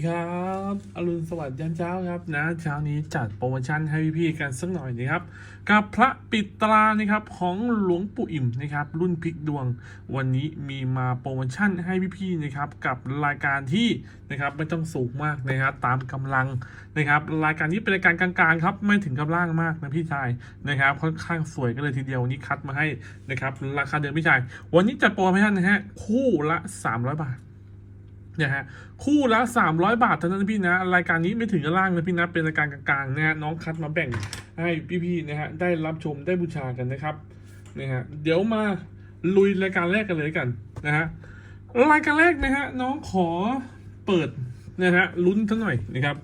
ีครับอรุณสวัสดิ์ยามเช้าครับนะเช้านี้จัดโปรโมชั่นให้พี่ๆกันสักหน่อยนะครับ กับพระปิดตรานะครับของหลวงปู่อิ่มนะครับ รุ่นพลิกดวง วันนี้มีมาโปรโมชั่นให้พี่ๆนะครับ กับรายการที่นะครับไม่ต้องสูงมากนะครับตามกำลังนะครับ รายการนี้เป็นรายการกลางๆครับไม่ถึงกับล่างมากนะพี่ชายนะครับค่อนข้างสวยกันเลยทีเดียววันนี้คัดมาให้นะครับราคาเดิมพี่ชาย วันนี้จัดโปรโมชั่นนะฮะคู่ละ 300 บาท นะฮะคู่ละ 300 บาทเท่านั้นพี่นะรายการนี้ไม่ถึงกับล่างนะพี่นะเป็นรายการกลางๆนะฮะน้องคัดมาแบ่งให้พี่ๆนะฮะได้รับชมได้บูชากันนะครับนะฮะเดี๋ยวมาลุยรายการแรกกันเลยกันนะฮะรายการแรกนะฮะน้องขอเปิดนะฮะลุ้นทั้งหน่อยนะครับ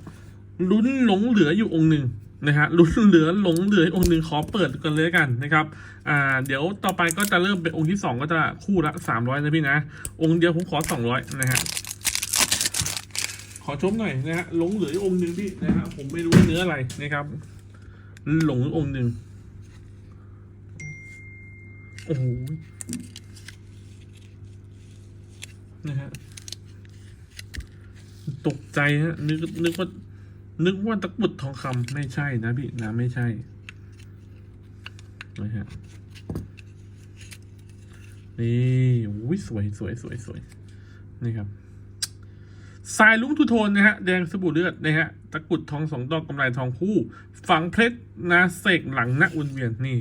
ลุ้นหลงเหลืออยู่องค์หนึ่งนะฮะลุ้นเหลือหลงเหลือองค์หนึ่งขอเปิดกันเลยกันนะครับอ่าเดี๋ยวต่อไปก็จะเริ่มเป็นองค์ที่สองก็จะคู่ละ 300นะพี่นะ องค์เดียวผมขอ 200นะฮะ ขอชมหน่อยนะฮะหลงเหลือองค์หนึ่งพี่นะฮะผมไม่รู้เนื้ออะไรนะครับ หลงองค์หนึ่งโอ้โหนะฮะตกใจฮะนึกนึกว่า นึกว่าตะกุดทองคำไม่ใช่นะพี่นะไม่ใช่นะฮะนี่โอ้ยสวยสวยสวยสวยนี่ครับ สายลุงทุโทนนะฮะแดงสบู่เลือดนะฮะตะกุดทองสองดอกกำไรทองคู่ ฝังเพชรนะเสกหลังนักอุ่นเวียนนี่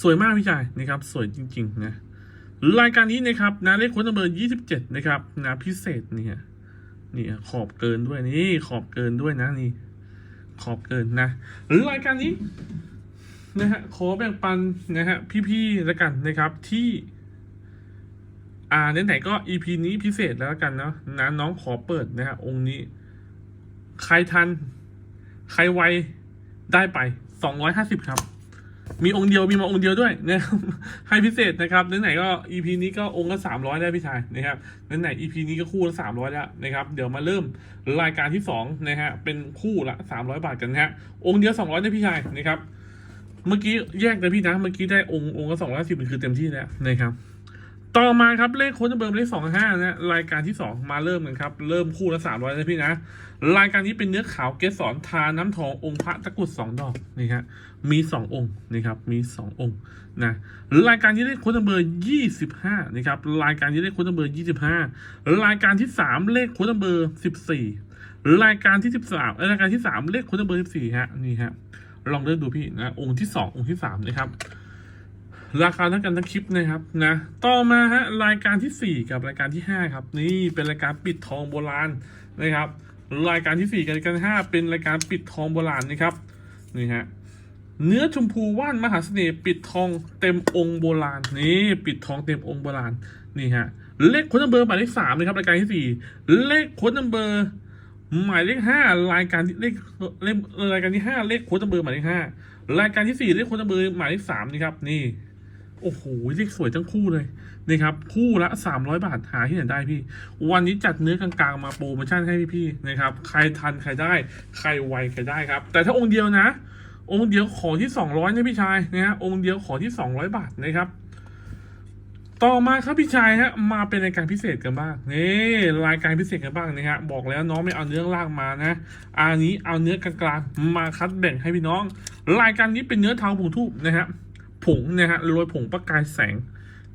สวยมากพี่ชายนะครับ สวยจริง ๆ นะ รายการนี้นะครับนะเลขคนเบอร์ยี่สิบเจ็ดนะครับนะพิเศษนี่ฮะนี่ขอบเกินด้วยนี่ ขอบเกินด้วยนะนี่ ขอบเกินนะรายการนี้นะฮะขอแบ่งปันนะฮะพี่ๆแล้วกันนะครับที่ อ่าไหนๆก็ EP นี้พิเศษแล้วกันเนาะนะน้องขอเปิดนะฮะองค์นี้ ใครทัน ใครไวได้ไปสองร้อยห้าสิบครับ มีองค์เดียวมีมาองค์เดียวด้วยนะครับให้พิเศษนะครับไหนๆก็ EP นี้ก็องค์ละสามร้อยได้พี่ชายนะครับไหนๆ EP นี้ก็คู่ละสามร้อยแล้วนะครับ เดี๋ยวมาเริ่มรายการที่สองนะฮะเป็นคู่ละสามร้อยบาทกันนะฮะองค์เดียวสองร้อยได้พี่ชายนะครับ เมื่อกี้แยกเลยพี่นะ เมื่อกี้ได้องค์องค์ละสองร้อยสิบคือเต็มที่แล้วนะครับ ต่อมาครับเลขโค้ดเบอร์เลขสองห้านะรายการที่สองมาเริ่มกันครับ เริ่มคู่ละสามร้อยนะพี่นะ รายการนี้เป็นเนื้อขาวเกสรทาน้ำทององค์พระตะกุดสองดอกนี่ครับมีสององค์นี่ครับมีสององค์นะรายการนี้เลขโค้ดเบอร์ยี่สิบห้านะครับรายการนี้เลขโค้ดเบอร์ยี่สิบห้ารายการที่สามเลขโค้ดเบอร์สิบสี่รายการที่สิบสามรายการที่สามเลขโค้ดเบอร์สิบสี่ฮะนี่ฮะลองเลือกดูพี่นะองค์ที่สององค์ที่สามนะครับ ราคาเท่ากันทั้งคลิปนะครับนะ ต่อมาฮะรายการที่ 4 กับรายการที่ 5 ครับ นี่เป็นรายการปิดทองโบราณนะครับ รายการที่ 4 กับรายการที่5เป็นรายการปิดทองโบราณนะครับนี่ฮะเนื้อชมพูว่านมหาเสน่ห์ปิดทองเต็มองค์โบราณนี่ปิดทองเต็มองค์โบราณนี่ฮะเลขค้นนัมเบอร์หมายเลขสามนะครับรายการที่สี่เลขค้นนัมเบอร์หมายเลขห้ารายการที่เลขเลขรายการที่ห้าเลขค้นนัมเบอร์หมายเลขห้ารายการที่สี่เลขค้นนัมเบอร์หมายเลขสามนี่ครับนี่ อ้โหเลขสวยทั้งคู่เลยนะครับคู่ละ 300 บาทหาที่ไหนได้พี่ วันนี้จัดเนื้อกลางๆ มาโปรโมชั่นให้พี่ๆนะครับ ใครทันใครได้ ใครไวใครได้ครับ แต่ถ้าองค์เดียวนะ องค์เดียวขอที่ 200นะพี่ชายนะฮะองค์เดียวขอที่ 200 บาทนะครับต่อมาครับพี่ชายฮะมาเป็นรายการพิเศษกันบ้างนี่รายการพิเศษกันบ้างนะฮะบอกแล้วน้องไม่เอาเนื้อล่างมานะอันนี้เอาเนื้อกลางๆมาคัดแบ่งให้พี่น้อง รายการนี้เป็นเนื้อเทาผงทูบนะฮะ ผงนะฮะโรยผงประกายแสง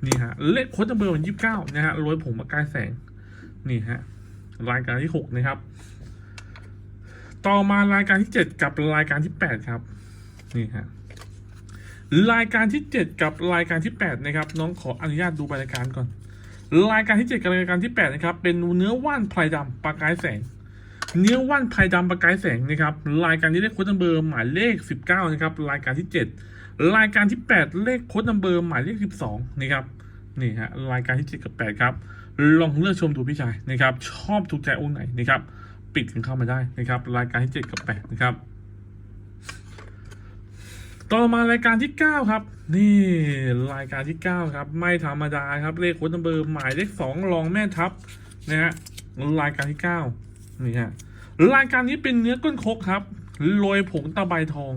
นี่ฮะเลขโค้ดเบอร์วันยี่สิบเก้านะฮะโรยผงประกายแสงนี่ฮะรายการที่หกนะครับ ต่อมารายการที่เจ็ดกับรายการที่แปดครับนี่ฮะรายการที่เจ็ดกับรายการที่แปดนะครับ น้องขออนุญาตดูรายการก่อน รายการที่เจ็ดกับรายการที่แปดนะครับ เป็นเนื้อว่านไพรดำประกายแสง เนื้อว่านไพรดำประกายแสงนะครับรายการที่เลขโค้ดเบอร์หมายเลขสิบเก้านะครับรายการที่เจ็ดรายการที่ 8 เลขโค้ดนัมเบอร์หมายเลข 12นะครับนี่ฮะรายการที่ 7 กับ 8 ครับลองเลือกชมดูพี่ชายนะครับ ชอบถูกใจองค์ไหนนะครับปิดกันเข้ามาได้นะครับ รายการที่ 7 กับ 8 นะครับ ต่อมารายการที่ 9 ครับ นี่รายการที่ 9 ครับ ไม่ธรรมดาครับเลขโค้ดนัมเบอร์หมายเลข 2 รองแม่ทัพนะฮะรายการที่ 9 นี่ฮะ รายการนี้เป็นเนื้อก้นคกครับโรยผงตะไบทอง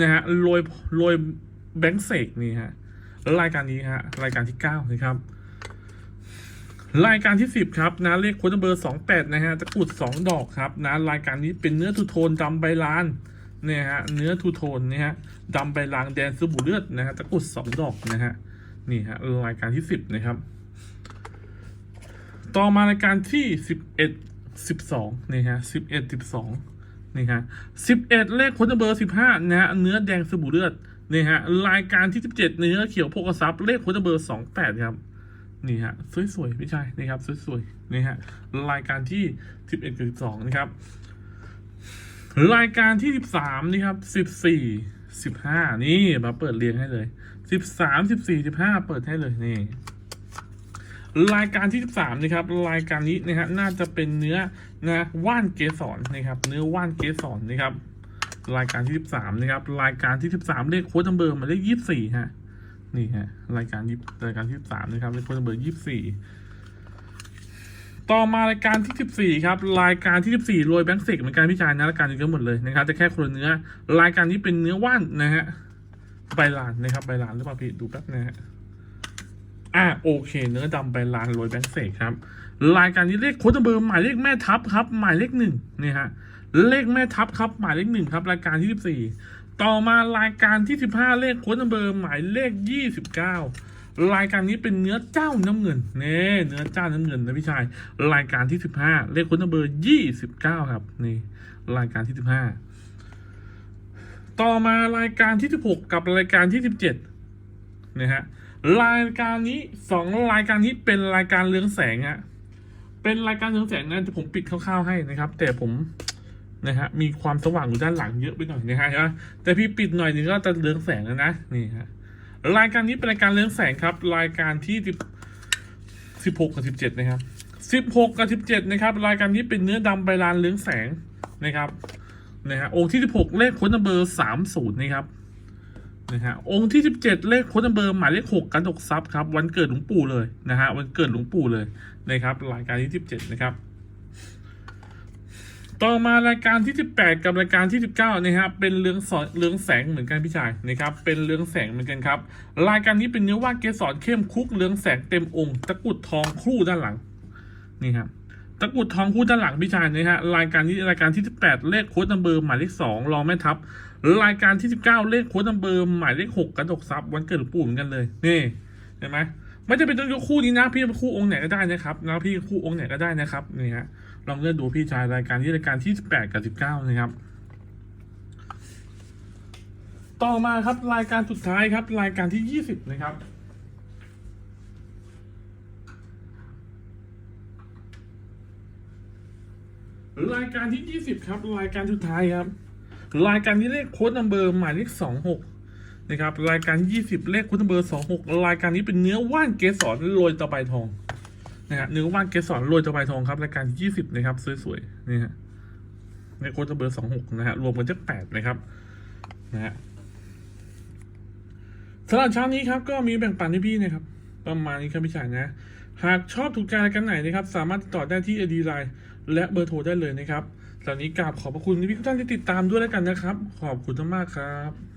นะฮะโรยโรยแบงค์เสกนี่ฮะรายการนี้ฮะรายการที่เก้านะครับ รายการที่สิบครับนะเลขโค้ดเบอร์สองแปดนะฮะตะกุดสองดอกครับนะรายการนี้เป็นเนื้อทูโทนดำใบลานเนี่ยฮะเนื้อทูโทนเนี่ยฮะดำใบลานแดงสบู่เลือดนะฮะตะกุดสองดอกนะฮะนี่ฮะรายการที่สิบนะครับ ต่อมารายการที่สิบเอ็ด สิบสองนี่ฮะสิบเอ็ดสิบสองนี่ฮะสิบเอ็ดเลขโค้ดเบอร์สิบห้านะฮะเนื้อแดงสบู่เลือดนี่ฮะรายการที่สิบเจ็ดเนื้อเขียวโพกทรัพย์เลขโค้ดเบอร์สองแปดครับนี่ฮะสวยๆพี่ชายนี่ครับสวยๆนี่ฮะรายการที่สิบเอ็ดกับสิบสองนะครับรายการที่สิบสามนี่ครับสิบสี่สิบห้านี่มาเปิดเรียงให้เลยสิบสามสิบสี่สิบห้าเปิดให้เลยนี่ รายการที่สิบสามนะครับ รายการนี้นะฮะน่าจะเป็นเนื้อนะว่านเกสรนะครับ เนื้อว่านเกสรนะครับ รายการที่สิบสามนะครับ รายการที่สิบสามเลขโค้ดนัมเบอร์มาเลขยี่สิบสี่ฮะนี่ฮะรายการยี่รายการที่สามนะครับเป็นคนเบอร์ยี่สี่ต่อมารายการที่สิบสี่ครับ รายการที่สิบสี่โรยแบงค์เซกเหมือนกันพี่ชายนะรายการนี้ก็หมดเลยนะครับแต่แค่คนเนื้อ รายการนี้เป็นเนื้อว่านนะฮะใบลานนะครับใบลานหรือเปล่าพี่ดูแป๊บนะฮะ อ่าโอเค เนื้อดำใบลานโรยแบงค์เซกครับ รายการนี้เลขโค้ดเบอร์หมายเลขแม่ทัพครับ หมายเลขหนึ่งนี่ฮะเลขแม่ทัพครับ หมายเลขหนึ่งครับรายการที่สิบสี่ต่อมารายการที่15เลขโค้ดนัมเบอร์หมายเลข29รายการนี้เป็นเนื้อเจ้าน้ำเงินเน่เนื้อเจ้าน้ำเงินนะพี่ชาย รายการที่15เลขโค้ดนัมเบอร์29ครับนี่รายการที่15ต่อมารายการที่16กับรายการที่17นะฮะ รายการนี้สองรายการนี้เป็นรายการเรืองแสงฮะเป็นรายการเรืองแสงนะแต่ผมปิดคร่าวๆให้นะครับ แต่ผมนะฮะมีความสว่างอยู่ด้านหลังเยอะไปหน่อยนะฮะแต่พี่ปิดหน่อยนึงก็จะเรืองแสงแล้วนะนี่ฮะรายการนี้เป็นรายการเรืองแสงครับ รายการที่สิบสิบหกกับสิบเจ็ดนะครับสิบหกกับสิบเจ็ดนะครับ รายการนี้เป็นเนื้อดำใบลานเรืองแสงนะครับนะฮะองค์ที่สิบหกเลขค้นเบอร์สามศูนย์นะครับ นะฮะองค์ที่สิบเจ็ดเลขโค้ดเบอร์หมายเลขหกกันดกซับครับ วันเกิดหลวงปู่เลยนะฮะวันเกิดหลวงปู่เลยนะครับรายการที่สิบเจ็ดนะครับ ต่อมารายการที่ 18 กับรายการที่ 19นะครับเป็นเรืองสอนเรืองแสงเหมือนกันพี่ชายนะครับเป็นเรืองแสงเหมือนกันครับ รายการนี้เป็นเนื้อว่าเกสรเข้มคุกเรืองแสงเต็มองค์ตะกรุดทองคู่ด้านหลังนี่ครับ ตะกุดทองคู่ด้านหลังพี่ชายนะฮะรายการนี้รายการที่ 18 เลขโค้ดนัมเบอร์หมายเลข2รองแม่ทัพรายการที่ 19 เลขโค้ดนัมเบอร์หมายเลข6กระดกซับวันเกิดหลวงปู่เหมือนกันเลยนี่เห็นไหมไม่จะเป็นต้องยกคู่นี้นะพี่จะคู่องค์ไหนก็ได้นะครับนะพี่คู่องค์ไหนก็ได้นะครับนี่ฮะลองเลือกดูพี่ชายรายการที่รายการที่18กับ19นะครับต่อมาครับรายการสุดท้ายครับรายการที่ 20 นะครับ รายการที่ 20 ครับ รายการสุดท้ายครับ รายการที่เลขโค้ดนัมเบอร์หมายเลข 26 นะครับ รายการ 20 เลขโค้ดนัมเบอร์ 26 รายการนี้เป็นเนื้อว่านเกสรโรยตะไบทองนะฮะเนื้อว่านเกสรโรยตะไบทองครับ รายการที่ยี่สิบนะครับ สวยๆ นี่ฮะในโค้ดเบอร์สองหกนะฮะ รวมกันจะแปดนะครับ นะฮะสำหรับเช้านี้ครับ ก็มีแบ่งปันให้พี่นะครับ ประมาณนี้ครับพี่ชายนะ หากชอบถูกใจการไหนนะครับ สามารถติดต่อได้ที่ ID Line และเบอร์โทรได้เลยนะครับตอนนี้กราบขอบพระคุณพี่ทุกท่านที่ติดตามด้วยแล้วกันนะครับ ขอบคุณมากครับ